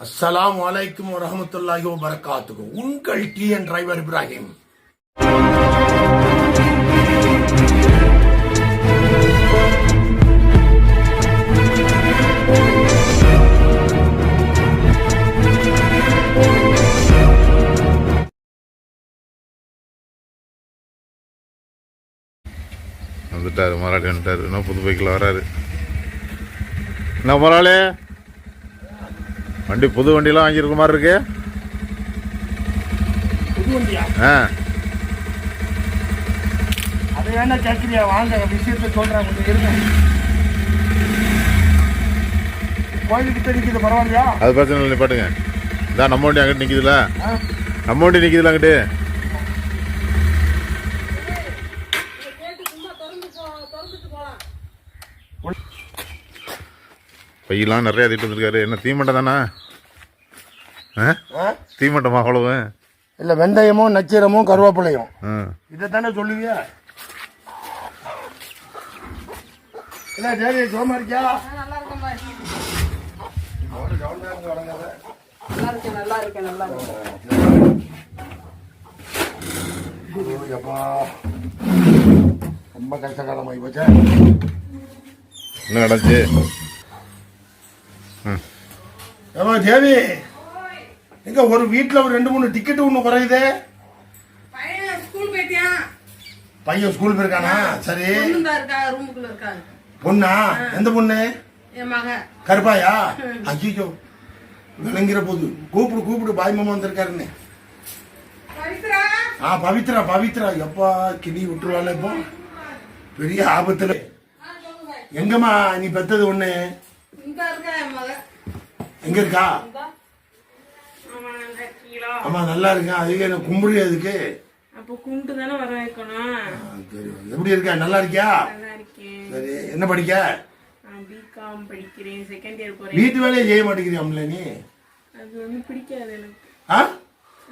அஸ்ஸலாமு வலைக்கும் வரமத்துல்லாஹி வரகாத்துக்கும் உங்கள் டி என் டிரைவர் இப்ராஹிம். வந்துட்டாரு மராடி வந்துட்டாரு என்ன புது பைக்கில் வராரு. என்ன முதலாளி வண்டி புது வண்டிலாம் வாங்கியிருக்க மாதிரி இருக்கு. புது வண்டியா? ஆ. அதை வேணா கேட்குறியா வாங்க விஷயத்த சொல்றேன் கொஞ்சம் இருங்க. கோயிலுக்கு தெரிவிக்குது பரவாயில்லையா? அது பிரச்சனை இல்லை பாட்டுங்க இதான் நம்ம வண்டி அங்கிட்டு நிற்கிதுல? நம்ம வண்டி நிற்கிதுல அங்கிட்டு. பையெல்லாம் நிறையா திட்டு வந்திருக்காரு. என்ன தீமட்டம் தானே? தீமட்டமா அவ்வளவு? இல்ல வெந்தயமும் நச்சீரமும் கருவேப்பிலையும். ஆ. இதை தானே சொல்லுவியா? என்ன சரி சோமா இருக்கியா? நல்லா இருக்கேன் பாய். நல்லா இருக்கேன் நல்லா இருக்கேன் நல்லா இருக்கேன். அப்பா ரொம்ப கஷ்டகாலமாகி போச்சா. என்ன நடந்துச்சு? ஏமா தேவி எங்க ஒரு வீட்ல ஒரு ரெண்டு மூணு டிக்கெட் ஒண்ணு குறையுதே? பையன் ஸ்கூல் போயிருக்கானா? சரி. பொண்ணு? எந்த பொண்ணு? கருப்பாயா? ஐயோ விளங்கிற போது. கூப்பிடு கூப்பிடு பாய் மாமா வந்திருக்காருன்னு. ஆ பவித்ரா பவித்ரா. எப்பா கிளி விட்டுருவாள் இப்போ. பெரிய ஆபத்துல. எங்கம்மா நீ பெத்தது ஒண்ணு? எங்க இருக்கா. ஆமா நல்லா இருக்கேன் அதுக்கு என்ன கும்பிடு அதுக்கு அப்போ கும்பிட்டு தானே வர வைக்கணும். ஆ, சரி எப்படி இருக்க? நல்லா இருக்கியா? நல்லா இருக்கேன். சரி என்ன படிக்க? நான் பிகாம் படிக்கிறேன். செகண்ட் இயர் போறேன். வீட்டு வேலையை செய்ய மாட்டேங்கிறியாம்ல நீ? அது வந்து பிடிக்காது எனக்கு. ஆ?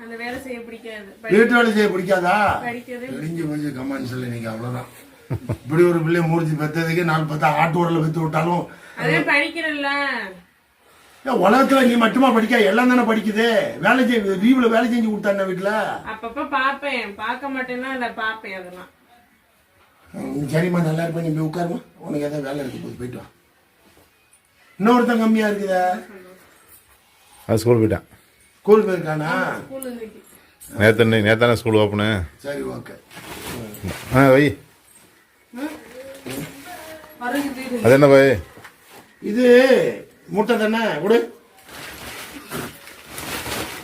அந்த வேலை செய்ய பிடிக்காது. படி- வீட்டு வேலை செய்ய பிடிக்காதா? தெரிஞ்சு போச்சு கமெண்ட்ஸ் இல்லை நீங்க அவ்வளவுதான். இப்படி ஒரு பிள்ளை மூர்த்தி பெத்ததுக்கு நாலு பத்தா ஆட்டு ஊரில் பெத்து விட்டாலும் உலகத்துல நீ மட்டுமா படிக்க எல்லாம் தானே படிக்குது. வேலை செய் லீவ்ல வேலை செஞ்சு கொடுத்தாண்ணா வீட்டுல அப்பப்ப பாப்பேன் பார்க்க மாட்டேன்னா இல்ல பாப்பேன் அதெல்லாம். சரிம்மா நல்லா இருப்ப நீ போய் உட்காருமா. உனக்கு ஏதாவது வேலை இருக்கு போய் போயிட்டு வா. இன்னொருத்தன் கம்மியா இருக்குதா? அது ஸ்கூல் போயிட்டான். ஸ்கூல் போயிருக்கானா? நேற்று நேத்தானே ஸ்கூல் ஓப்பனு சரி ஓகே. ஆ வை. வருது அது என்ன பை இது முட்டை தானே? விடு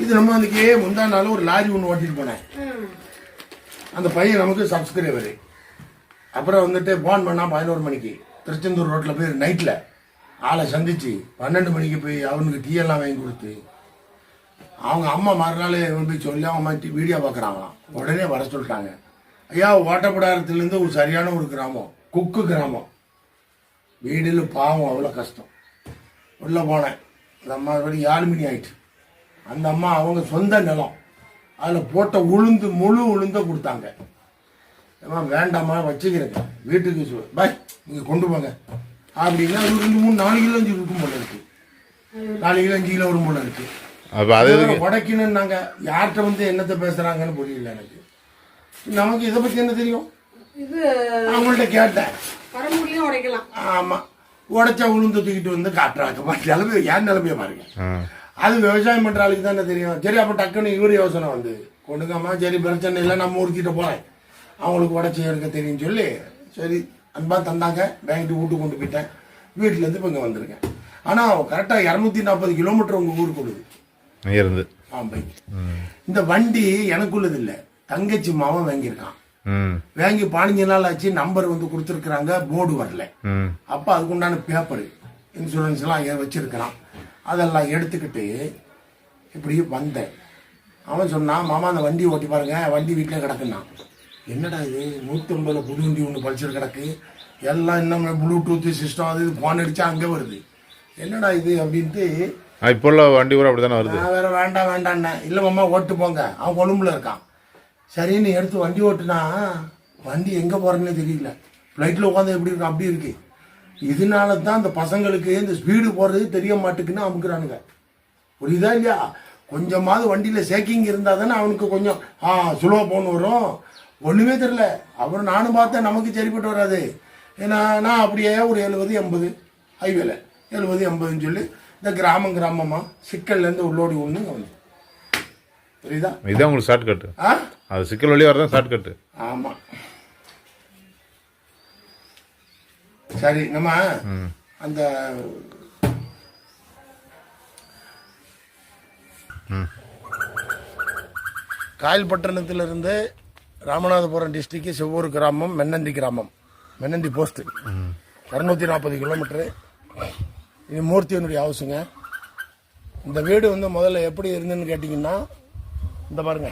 இது நம்ம அன்னைக்கு முந்தா நாள் ஒரு லாரி ஒன்று ஓட்டிட்டு போனேன். அந்த பையன் நமக்கு சப்ஸ்கிரைபரு அப்புறம் வந்துட்டு ஃபோன் பண்ணா பதினோரு மணிக்கு. திருச்செந்தூர் ரோட்டில் போய் நைட்டில் ஆளை சந்திச்சு பன்னெண்டு மணிக்கு போய் அவனுக்கு டீ எல்லாம் வாங்கி கொடுத்து அவங்க அம்மா மறுநாள் இவன் போய் சொல்லி அவங்க மாட்டி வீடியோ பார்க்குறாங்களாம். உடனே வர சொல்லிட்டாங்க. ஐயா ஓட்டப்படாரத்துலேருந்து ஒரு சரியான ஒரு கிராமம் குக்கு கிராமம். வீடில் பாவம் அவ்வளோ கஷ்டம். உள்ளே போனேன். அந்த அம்மா ஏழு மணி ஆயிட்டு. அந்த அம்மா அவங்க சொந்த நிலம். அதில் போட்ட உளுந்து முழு உளுந்த கொடுத்தாங்க. ஏம்மா வேண்டாம்மா வச்சுக்கிறேங்க. வீட்டுக்கு சொ பாய் நீங்கள் கொண்டு போங்க. அப்படின்னா அது ரெண்டு மூணு நாலு கிலோ அஞ்சு இருக்கும் போல இருக்கு. நாலு கிலோ அஞ்சு கிலோ வரும் போல இருக்கு. உடைக்கணும்னாங்க. யார்கிட்ட வந்து என்னத்தை பேசுறாங்கன்னு புரியல எனக்கு. நமக்கு இதை பத்தி என்ன தெரியும்? இது அவங்கள்ட்ட கேட்டேன். பரம்புலியும் உடைக்கலாம். ஆமா. உடைச்சா உளுந்து தூக்கிட்டு வந்து காட்டுறாங்க. நிலைமை ஏன் நிலைமைய பாருங்க. அது விவசாயம் பண்ற ஆளுக்கு தானே தெரியும். சரி அப்ப டக்குன்னு இவர் யோசனை வந்து கொண்டுக்காம சரி பிரச்சனை இல்லை நம்ம ஊர்த்திட்டு போறேன். அவங்களுக்கு உடச்சி எடுக்க தெரியும்னு சொல்லி சரி அன்பா தந்தாங்க. வாங்கிட்டு வீட்டுக்கு கொண்டு போயிட்டேன். வீட்டுல இருந்து இப்போ இங்க வந்திருக்கேன். ஆனா கரெக்டா இரநூத்தி நாற்பது கிலோமீட்டர் உங்க ஊருக்கு இருந்து பாம்பை இந்த வண்டி எனக்குள்ளது இல்ல தங்கச்சி மாவன் வாங்கியிருக்கான். வாங்கி பதினஞ்சு நாள் ஆச்சு. நம்பர் வந்து கொடுத்துருக்குறாங்க. போர்டு வரல. அப்ப அதுக்குண்டான பேப்பர் இன்சூரன்ஸ் எல்லாம் வச்சிருக்கிறான். அதெல்லாம் எடுத்துக்கிட்டு இப்படி வந்தேன். அவன் சொன்னான் மாமா அந்த வண்டி ஓட்டி பாருங்க. வண்டி வீட்டில் கிடக்குன்னா என்னடா இது? நூற்றி ஐம்பதுல புது வண்டி ஒன்று பழிச்சிட்டு கிடக்கு. எல்லாம் இன்னும் ப்ளூடூத் சிஸ்டம் அது ஃபோன் அடிச்சா அங்கே வருது. என்னடா இது அப்படின்ட்டு இப்போ வண்டி கூட அப்படி தானே வருது வேற வேண்டாம் வேண்டான்னேன் இல்லை மாமா ஓட்டு போங்க. அவன் கொழும்புல இருக்கான். சரின்னு எடுத்து வண்டி ஓட்டுனா வண்டி எங்க போறேன்னே தெரியல. ஃப்ளைட்ல உட்காந்து எப்படி இருக்கு? அப்படி இருக்கு. இதனால தான் இந்த பசங்களுக்கு இந்த ஸ்பீடு போறது தெரிய மாட்டேங்குன்னு அமுக்குறானுங்க. புரியுதா இல்லையா? கொஞ்சமாவது வண்டியில சேக்கிங் இருந்தா தானே அவனுக்கு கொஞ்சம் ஆ சுலோ போன் வரும். ஒண்ணுமே தெரியல. அப்புறம் நானும் பார்த்தேன் நமக்கு சரிப்பட்டு வராது. ஏன்னா நான் அப்படியே ஒரு எழுபது எண்பது ஹைவேல எழுபது எண்பதுன்னு சொல்லி இந்த கிராமம் கிராமமா சிக்கல்ல இருந்து உள்ளோடி ஒண்ணு வந்து புரியுதா? இதான் உங்களுக்கு ஷார்ட் கட்டு ஆ? அது சிக்கல் வழி வரதான் ஷார்ட் கட்டு ஆமா. சரி நம்ம அந்த காயல்பட்டணத்திலிருந்து ராமநாதபுரம் டிஸ்ட்ரிக்ட் செவ்வூர் கிராமம் மென்னந்தி கிராமம். மென்னந்தி போஸ்ட் இரநூத்தி நாற்பது கிலோமீட்டரு இது மூர்த்தியனுடைய ஹவுஸுங்க இந்த வீடு வந்து முதல்ல எப்படி இருந்துன்னு கேட்டிங்கன்னா இந்த பாருங்க.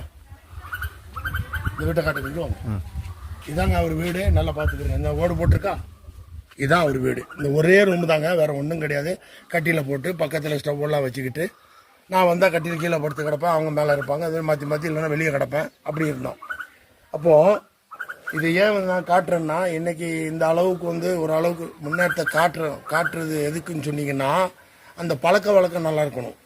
இந்த வீட்டை காட்டுறீங்களோ? இதாங்க அவர் வீடு. நல்லா பார்த்துக்கிறேன். இந்த ஓடு போட்டிருக்கா? இதான் அவர் வீடு. இந்த ஒரே ரூம் தாங்க. வேற ஒன்றும் கிடையாது. கட்டியில் போட்டு பக்கத்தில் ஸ்டவ்லாம் வச்சுக்கிட்டு நான் வந்தால் கட்டியில் கீழே படுத்து கிடப்பேன். அவங்க மேலே இருப்பாங்க. அது மாற்றி மாற்றி இல்லைன்னா வெளியே கிடப்பேன். அப்படி இருந்தோம். அப்போது இது ஏன் நான் காட்டுறேன்னா இன்றைக்கி இந்த அளவுக்கு வந்து ஒரு அளவுக்கு முன்னேற்றத்தை காட்டுறோம் காட்டுறது எதுக்குன்னு சொன்னீங்கன்னா அந்த பழக்க வழக்கம் நல்லா இருக்கணும்.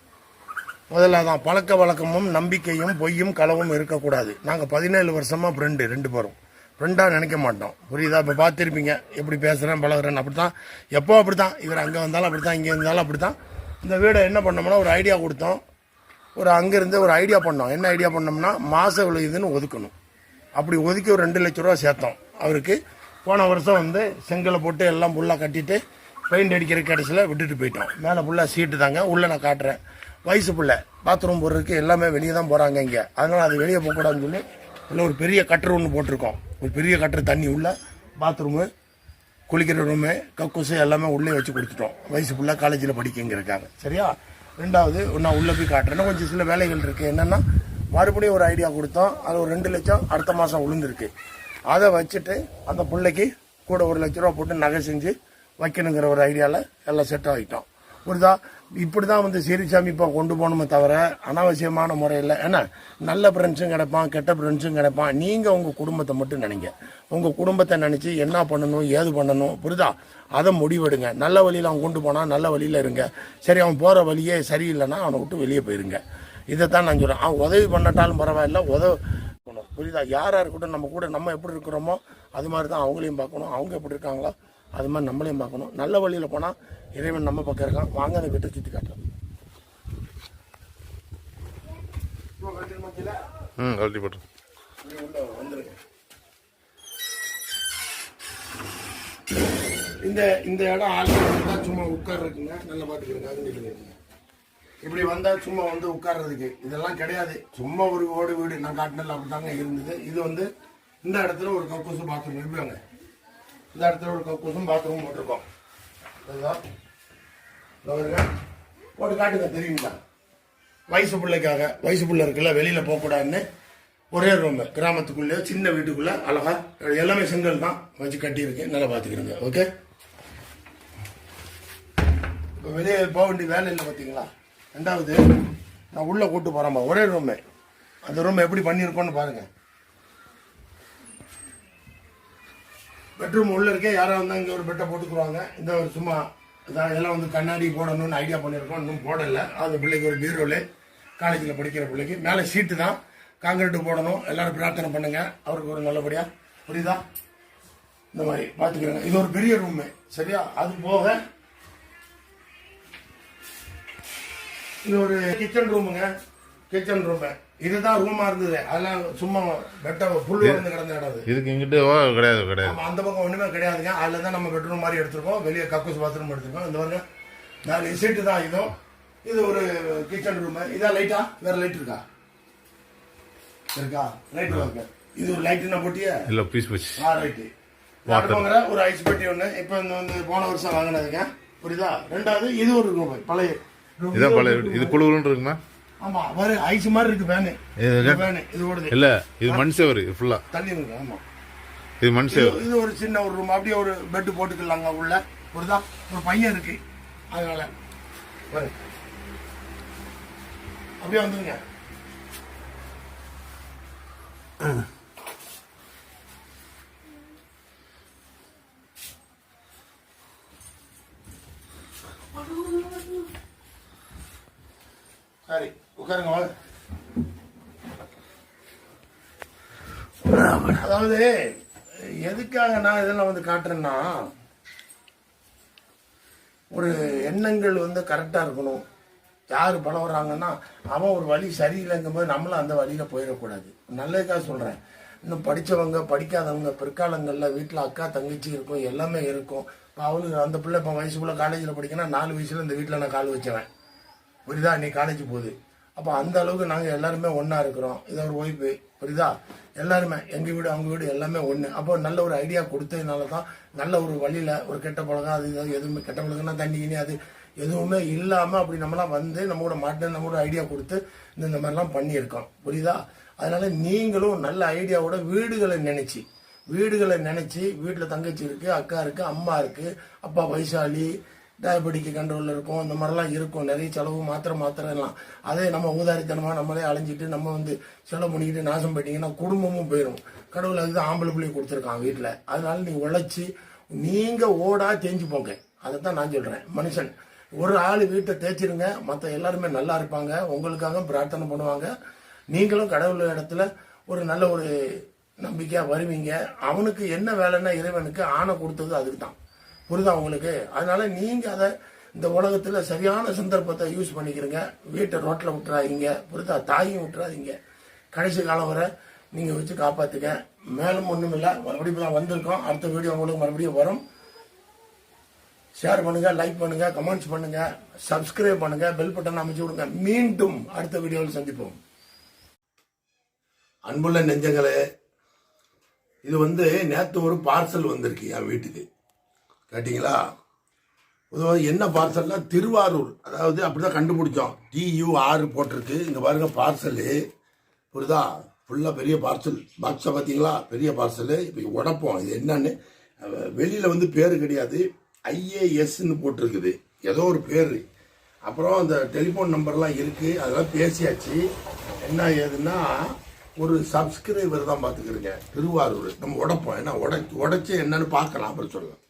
முதல்ல அதான் பழக்க வழக்கமும் நம்பிக்கையும் பொய்யும் களவும் இருக்கக்கூடாது. நாங்கள் பதினேழு வருஷமாக ஃப்ரெண்டு ரெண்டு பேரும். ஃப்ரெண்டாக நினைக்க மாட்டோம். புரியுதா? இப்போ பார்த்துருப்பீங்க. எப்படி பேசுகிறேன் பழகுறேன் அப்படி தான் எப்போ அப்படி தான் இவர் அங்கே வந்தாலும் அப்படி தான் இங்கே இருந்தாலும் அப்படி தான் இந்த வீடை என்ன பண்ணோம்னா ஒரு ஐடியா கொடுத்தோம். ஒரு அங்கேருந்து ஒரு ஐடியா பண்ணோம். என்ன ஐடியா பண்ணோம்னா மாதம் இவ்வளோ ஒதுக்கணும். அப்படி ஒதுக்கி ஒரு ரெண்டு லட்ச ரூபா சேர்த்தோம். அவருக்கு போன வருஷம் வந்து செங்கலை போட்டு எல்லாம் ஃபுல்லாக கட்டிட்டு பெயிண்ட் அடிக்கிற கடைசியில் விட்டுட்டு போயிட்டோம். மேலே ஃபுல்லாக சீட்டு தாங்க. உள்ளே நான் காட்டுறேன். வயசு பிள்ளை. பாத்ரூம் போடுறதுக்கு எல்லாமே வெளியே தான் போகிறாங்க இங்கே. அதனால் அது வெளியே போகக்கூடாதுன்னு சொல்லி இல்லை ஒரு பெரிய கட்டர் ஒன்று போட்டிருக்கோம். ஒரு பெரிய கட்டர் தண்ணி உள்ள பாத்ரூமு குளிக்கிற ரூமு கக்கூசு எல்லாமே உள்ளே வச்சு கொடுத்துட்டோம். வயசு ஃபுல்லாக காலேஜில் படிக்கங்கிறக்காங்க சரியா? ரெண்டாவது நான் உள்ளே போய் காட்டுறேன்னா கொஞ்சம் சில வேலைகள் இருக்குது என்னென்னா மறுபடியும் ஒரு ஐடியா கொடுத்தோம். அது ஒரு ரெண்டு லட்சம் அடுத்த மாதம் உளுந்துருக்கு. அதை வச்சுட்டு அந்த பிள்ளைக்கு கூட ஒரு லட்ச ரூபா போட்டு நகை செஞ்சு வைக்கணுங்கிற ஒரு ஐடியாவில் எல்லாம் செட் ஆகிட்டோம் புரிதா இப்படி தான் வந்து சீரிசாமி இப்போ கொண்டு போகணுமே தவிர அனாவசியமான முறையில் ஏன்னா நல்ல ஃப்ரெண்ட்ஸும் கிடைப்பான் கெட்ட ஃப்ரெண்ட்ஸும் கிடைப்பான். நீங்கள் உங்கள் குடும்பத்தை மட்டும் நினைங்க. உங்கள் குடும்பத்தை நினச்சி என்ன பண்ணணும் ஏது பண்ணணும் புரியுதா அதை முடிவெடுங்க. நல்ல வழியில் அவன் கொண்டு போனால் நல்ல வழியில் இருங்க. சரி அவன் போகிற வழியே சரியில்லைன்னா அவனை விட்டு வெளியே போயிருங்க. இதைத்தான் நான் சொல்கிறேன் அவன் உதவி பண்ணட்டாலும் பரவாயில்ல உதவி பண்ணணும். புரியுதா யாராக இருக்கட்டும் நம்ம கூட நம்ம எப்படி இருக்கிறோமோ அது மாதிரி தான் அவங்களையும் பார்க்கணும். அவங்க எப்படி இருக்காங்களோ அது மாதிரி நம்மளையும் பார்க்கணும். நல்ல வழியில் போனால் இறைவன் நம்ம பக்கம் இருக்கான். வாங்க அதை விட்டு சுற்றி காட்டுறோம். ம் கழட்டி போட்டு இந்த இந்த இடம் வந்தா சும்மா உட்கார்றதுக்குங்க. நல்லா பாத்துக்கிறேங்க அங்கிட்டு இப்படி வந்தா சும்மா வந்து உட்கார்றதுக்கு இதெல்லாம் கிடையாது. சும்மா ஒரு ஓடு வீடு நான் காட்டினல அப்படிதாங்க இருந்தது. இது வந்து இந்த இடத்துல ஒரு கக்கூசும் பாத்ரூம் இருப்பாங்க இந்த இடத்துல ஒரு கக்கூசும் பாத்ரூம் போட்டிருக்கோம். அதுதான் போட்டு காட்டுங்க தெரியுங்களா? வயசு பிள்ளைக்காக வயசு பிள்ளை இருக்குல்ல வெளியில போகக்கூடாதுன்னு ஒரே ரூம் கிராமத்துக்குள்ளே சின்ன வீட்டுக்குள்ள அழகா எல்லாமே செங்கல் தான் வச்சு கட்டியிருக்கேன் நல்லா பார்த்துக்கிறீங்க ஓகே இப்போ வெளியே போக வேண்டிய வேலை இல்லை பார்த்தீங்களா ரெண்டாவது நான் உள்ளே கூட்டு போகிறேன்ப்பா ஒரே ரூமு அந்த ரூம் எப்படி பண்ணியிருக்கோன்னு பாருங்கள் பெட்ரூம் உள்ள இருக்கே யாராவது வந்தா இங்கே ஒரு பெட்டை போட்டுக்குருவாங்க. இந்த ஒரு சும்மா இதான் எல்லாம் வந்து கண்ணாடி போடணும்னு ஐடியா பண்ணியிருக்கோம் இன்னும் போடலை. அந்த பிள்ளைக்கு ஒரு பீரோலு காலேஜில் படிக்கிற பிள்ளைக்கு. மேலே சீட்டு தான். காங்கிரீட் போடணும். எல்லாரும் பிரார்த்தனை பண்ணுங்க. அவருக்கு ஒரு நல்லபடியா. புரியுதா? இந்த மாதிரி பார்த்துக்கிறேங்க இது ஒரு பெரிய ரூமு சரியா? அது போக இது ஒரு கிச்சன் ரூமுங்க கிச்சன் ரூமு இதுதான் ரூமா இருந்தது. அதெல்லாம் சும்மா பெட்ட புல் வந்து கிடந்த இடம் இதுக்கு இங்கிட்டு கிடையாது கிடையாது. அந்த பக்கம் ஒண்ணுமே கிடையாதுங்க. அதுல தான் நம்ம பெட்ரூம் மாதிரி எடுத்திருக்கோம். வெளியே கக்கூஸ் பாத்ரூம் எடுத்திருக்கோம். இந்த பாருங்க. நாலு சீட்டு தான் இதுவும் இது ஒரு கிச்சன் ரூம் இதான் லைட்டா வேற லைட் இருக்கா? இருக்கா? லைட் இருக்கு. இது ஒரு லைட் என்ன போட்டியா? இல்லை பீஸ் போச்சு. ஆ ரைட்டு வாட்டர் ஒரு ஐஸ் பெட்டி ஒன்று இப்போ இந்த வந்து போன வருஷம் வாங்கினதுங்க. புரியுதா? ரெண்டாவது இது ஒரு ரூம் பழைய. இதான் பழைய இது குழுவுன்னு இருக்குமா? ஆமா பாரு ஐஸ் மாதிரி இருக்கு ஃபேனு இது ஃபேனு இது ஓடுது. இல்லை இது மண் சேவர் இது ஃபுல்லாக தண்ணி இருக்கு ஆமா. இது மண் இது சேவர். இது ஒரு சின்ன ஒரு ரூம் அப்படியே ஒரு பெட் போட்டுக்கலாங்க உள்ள. புரியுதா ஒரு பையன் இருக்கு. அதனால. அப்படியே வந்துருங்க. சரி உட்காருங்க அதாவது எதுக்காக நான் இதெல்லாம் வந்து காட்டுறேன்னா ஒரு எண்ணங்கள் வந்து கரெக்டாக இருக்கணும். யார் பணம் வர்றாங்கன்னா அவன் ஒரு வழி சரியில்லைங்கும் போது நம்மளும் அந்த வழியில் போயிடக்கூடாது. நல்லதுக்காக சொல்கிறேன் இன்னும் படித்தவங்க படிக்காதவங்க பிற்காலங்களில் வீட்டில் அக்கா தங்கச்சி இருக்கும் எல்லாமே இருக்கும். இப்போ அவளுக்கு அந்த பிள்ளை இப்போ வயசுக்குள்ளே காலேஜில் படிக்கணும் நாலு வயசுல இந்த வீட்டில் நான் கால் வச்சவன். புரியுதா? நீ காலேஜ் போகுது. அப்போ அந்த அளவுக்கு நாங்கள் எல்லாருமே ஒன்றா இருக்கிறோம். இது ஒரு ஒய்ஃபு புரியுதா? எல்லாருமே எங்கள் வீடு அவங்க வீடு எல்லாமே ஒன்று அப்போ நல்ல ஒரு ஐடியா கொடுத்ததுனால தான் நல்ல ஒரு வழியில் ஒரு கெட்ட பழக்கம் அது இது எதுவுமே கெட்ட பழக்கம்னா தண்ணி கிணி அது எதுவுமே இல்லாமல் அப்படி நம்மளாம் வந்து நம்ம கூட மாட்டு நம்ம கூட ஐடியா கொடுத்து இந்த இந்த மாதிரிலாம் பண்ணியிருக்கோம். புரியுதா? அதனால நீங்களும் நல்ல ஐடியாவோட வீடுகளை நினச்சி வீடுகளை நினச்சி வீட்டில் தங்கச்சி இருக்குது அக்கா இருக்குது அம்மா இருக்குது அப்பா வைசாலி டயபெட்டிக் கண்ட்ரோலில் இருக்கும் இந்த மாதிரிலாம் இருக்கும். நிறைய செலவு மாத்திரை மாத்திரை எல்லாம் அதே நம்ம ஊதாரித்தனமாக நம்மளே அலைஞ்சிட்டு நம்ம வந்து செலவு பண்ணிக்கிட்டு நாசம் பண்ணிட்டீங்கன்னா குடும்பமும் போயிடும் கடவுள் அதுதான் ஆம்பளை பிள்ளையை கொடுத்துருக்கான் வீட்டில் அதனால நீங்கள் உழைச்சி நீங்கள் ஓடா தேஞ்சு போங்க. அதை தான் நான் சொல்கிறேன் மனுஷன் ஒரு ஆள் வீட்டை தேய்ச்சிருங்க. மற்ற எல்லாருமே நல்லா இருப்பாங்க. உங்களுக்காக பிரார்த்தனை பண்ணுவாங்க. நீங்களும் கடவுள் இடத்துல ஒரு நல்ல ஒரு நம்பிக்கையாக வருவீங்க. அவனுக்கு என்ன வேலைன்னா இறைவனுக்கு ஆணை கொடுத்தது அதுக்கு தான் புரிதா உங்களுக்கு? அதனால நீங்க அதை இந்த உலகத்துல சரியான சந்தர்ப்பத்தை யூஸ் பண்ணிக்கிறீங்க. வீட்டை ரோட்டில் விட்டுறாதீங்க. புரிதா? தாயும் விட்டுறாதீங்க. கடைசி காலம் வரை நீங்க வச்சு காப்பாத்துங்க. மேலும் ஒண்ணும் இல்லை. மறுபடியும் தான் வந்திருக்கோம். அடுத்த வீடியோ உங்களுக்கு மறுபடியும் வரும். ஷேர் பண்ணுங்க லைக் பண்ணுங்க கமெண்ட்ஸ் பண்ணுங்க சப்ஸ்கிரைப் பண்ணுங்க பெல் பட்டன் அமைச்சு விடுங்க. மீண்டும் அடுத்த வீடியோவில் சந்திப்போம். அன்புள்ள நெஞ்சங்களே இது வந்து நேற்று ஒரு பார்சல் வந்திருக்கு என் வீட்டுக்கு. கேட்டிங்களா? பொதுவாக என்ன பார்சல்னா திருவாரூர். அதாவது அப்படிதான் கண்டுபிடிச்சோம். டியூஆர் போட்டிருக்கு. இங்கே பாருங்க பார்சலு. புரியுதா? ஃபுல்லாக பெரிய பார்சல். பாக்ஸை பார்த்தீங்களா? பெரிய பார்சலு. இப்போ உடப்போம். இது என்னன்னு? வெளியில் வந்து பேர் கிடையாது. ஐஏஎஸ்ன்னு போட்டிருக்குது. ஏதோ ஒரு பேர். அப்புறம் அந்த டெலிஃபோன் நம்பர்லாம் இருக்குது அதெல்லாம் பேசியாச்சு. என்ன ஏதுன்னா ஒரு சப்ஸ்கிரைபர் தான் பார்த்துக்கிறீங்க. திருவாரூர். நம்ம உடைப்போம். ஏன்னா உடை உடைச்சி என்னன்னு பார்க்கலாம். அப்புறம் சொல்லலாம்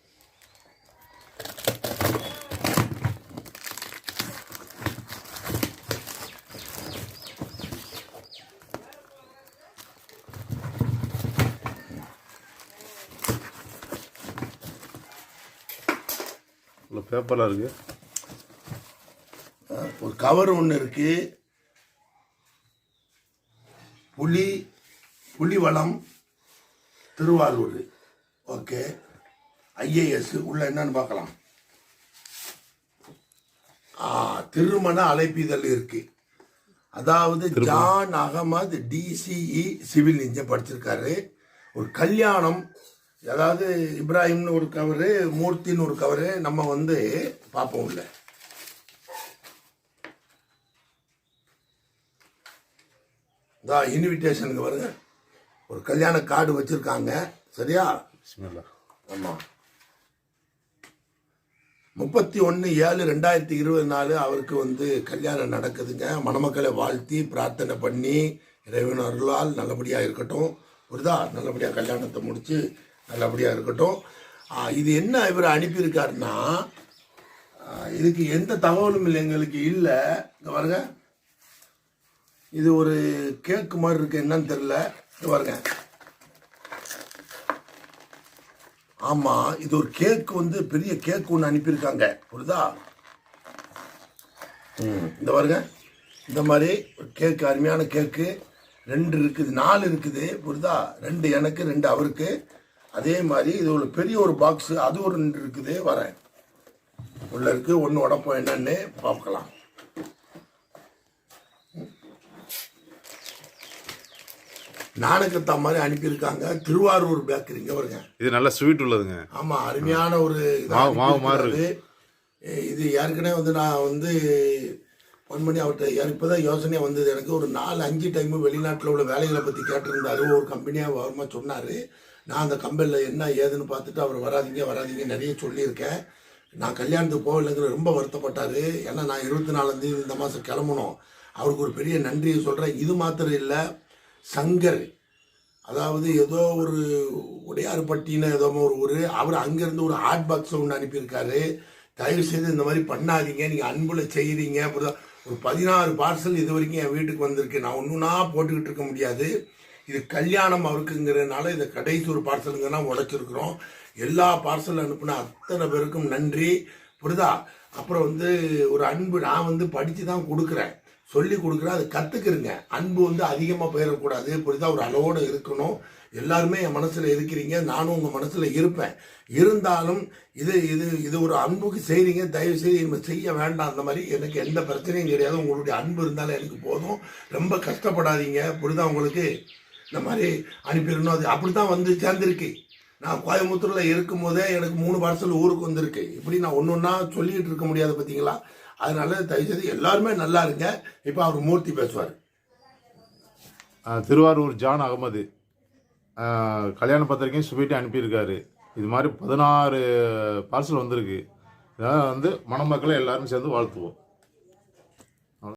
உள்ள பேப்பர்லாம் இருக்கு. ஒரு கவர் ஒன்று இருக்கு. புலி புலிவளம் திருவாரூர். ஓகே ஐஏஎஸ் உள்ள என்னன்னு பார்க்கலாம். திருமண அழைப்பிதழ் இருக்கு. அதாவது John Ahmed DCE civil engineer படிச்சிருக்காரு. ஒரு கல்யாணம் அதாவது இப்ராஹிம்னு ஒரு கவரு மூர்த்தின்னு ஒரு கவரு நம்ம வந்து பார்ப்போம் இல்லை இதான் இன்விடேஷனுக்கு வருங்க. ஒரு கல்யாண கார்டு வச்சிருக்காங்க. சரியா? ஆமாம் முப்பத்தி ஒன்று ஏழு ரெண்டாயிரத்தி இருபது நாலு அவருக்கு வந்து கல்யாணம் நடக்குதுங்க. மணமக்களை வாழ்த்தி பிரார்த்தனை பண்ணி இறைவன் அருளால் நல்லபடியாக இருக்கட்டும். புரிதா? நல்லபடியாக கல்யாணத்தை முடித்து நல்லபடியாக இருக்கட்டும். இது என்ன இவர் அனுப்பியிருக்காருன்னா இதுக்கு எந்த தகவலும் இல்லை எங்களுக்கு இல்லை. இங்கே பாருங்க. இது ஒரு கேக்கு மாதிரி இருக்கு என்னன்னு தெரியல. இங்கே பாருங்க. ஆமா இது ஒரு கேக் வந்து பெரிய கேக் ஒன்று அனுப்பியிருக்காங்க. புரியுதா? ம், இந்த பாருங்க. இந்த மாதிரி ஒரு கேக்கு அருமையான கேக்கு. ரெண்டு இருக்குது நாலு இருக்குது. புரியுதா? ரெண்டு எனக்கு ரெண்டு அவருக்கு. அதே மாதிரி இது ஒரு பெரிய ஒரு பாக்ஸ் அது ஒரு ரெண்டு இருக்குது. வரேன். உள்ள இருக்கு ஒன்று உடப்போம் என்னன்னு பார்க்கலாம். நாணக்கத்தா மாதிரி அனுப்பியிருக்காங்க. திருவாரூர் பேக்கரிங்க வருங்க இது நல்ல ஸ்வீட் உள்ளதுங்க. ஆமா அருமையான ஒரு மாவு-. எ- இது ஏற்கனவே வந்து நான் வந்து ஃபோன் பண்ணி அவர்கிட்ட எனக்கு இப்போதான் யோசனையாக வந்தது. எனக்கு ஒரு நாலு அஞ்சு டைமு வெளிநாட்டில் உள்ள வேலைகளை பற்றி கேட்டிருந்தாரு. ஒரு கம்பெனியாக வருமா சொன்னார். நான் அந்த கம்பெனியில் என்ன ஏதுன்னு பார்த்துட்டு அவர் வராதீங்க வராதீங்க நிறைய சொல்லியிருக்கேன். நான் கல்யாணத்துக்கு போகலைங்கிற ரொம்ப வருத்தப்பட்டார். ஏன்னா நான் இருபத்தி நாலாந்தேதி இந்த மாதம் கிளம்பணும். அவருக்கு ஒரு பெரிய நன்றியை சொல்கிறேன் இது மாத்திரம் இல்லை சங்கர். அதாவது ஏதோ ஒரு உடையார்பட்டின்னு ஏதோ ஒரு ஊர் அவர் அங்கேருந்து ஒரு ஹாட் பாக்ஸ் ஒன்று அனுப்பியிருக்காரு. தயவு செய்து இந்த மாதிரி பண்ணாதீங்க. நீங்கள் அன்புல செய்கிறீங்க அப்புறம் ஒரு பதினாறு பார்சல் இது வரைக்கும் என் வீட்டுக்கு வந்திருக்கு. நான் ஒன்றுனா போட்டுக்கிட்டு இருக்க முடியாது. இது கல்யாணம் அவருக்குங்கிறதுனால இதை கடைசி ஒரு பார்சலுங்கன்னா உடைச்சிருக்கிறோம். எல்லா பார்சல் அனுப்புன அத்தனை பேருக்கும் நன்றி. புரிதா? அப்புறம் வந்து ஒரு அன்பு நான் வந்து படித்து தான் கொடுக்குறேன். சொல்லி கொடுக்குறேன் அதை கற்றுக்குறேங்க அன்பு வந்து அதிகமாக போயிடக்கூடாது. புரியுதா ஒரு அளவோடு இருக்கணும். எல்லாருமே என் மனசில் இருக்கிறீங்க. நானும் உங்கள் மனசில் இருப்பேன். இருந்தாலும் இது இது இது ஒரு அன்புக்கு செய்கிறீங்க தயவு செய்து இனிமேல் செய்ய வேண்டாம். அந்த மாதிரி எனக்கு எந்த பிரச்சனையும் கிடையாது. உங்களுடைய அன்பு இருந்தாலும் எனக்கு போதும். ரொம்ப கஷ்டப்படாதீங்க. புரிதா உங்களுக்கு? இந்த மாதிரி அனுப்பிடணும். அது அப்படி தான் வந்து சேர்ந்துருக்கு. நான் கோயம்புத்தூரில் இருக்கும் போதே எனக்கு மூணு பார்சல் ஊருக்கு வந்திருக்கு. இப்படி நான் ஒன்று ஒன்றா சொல்லிகிட்டு இருக்க முடியாது பார்த்தீங்களா அதனால தயவுசெய்து எல்லாருமே நல்லா இருங்க. இப்போ அவர் மூர்த்தி பேசுவார். திருவாரூர் ஜான் அகமது. கல்யாண பத்திரிக்கையும் சுவீட்டையும் அனுப்பியிருக்காரு. இது மாதிரி பதினாறு பார்சல் வந்திருக்கு. இதனால் வந்து மணமக்களை எல்லாரும் சேர்ந்து வாழ்த்துவோம்.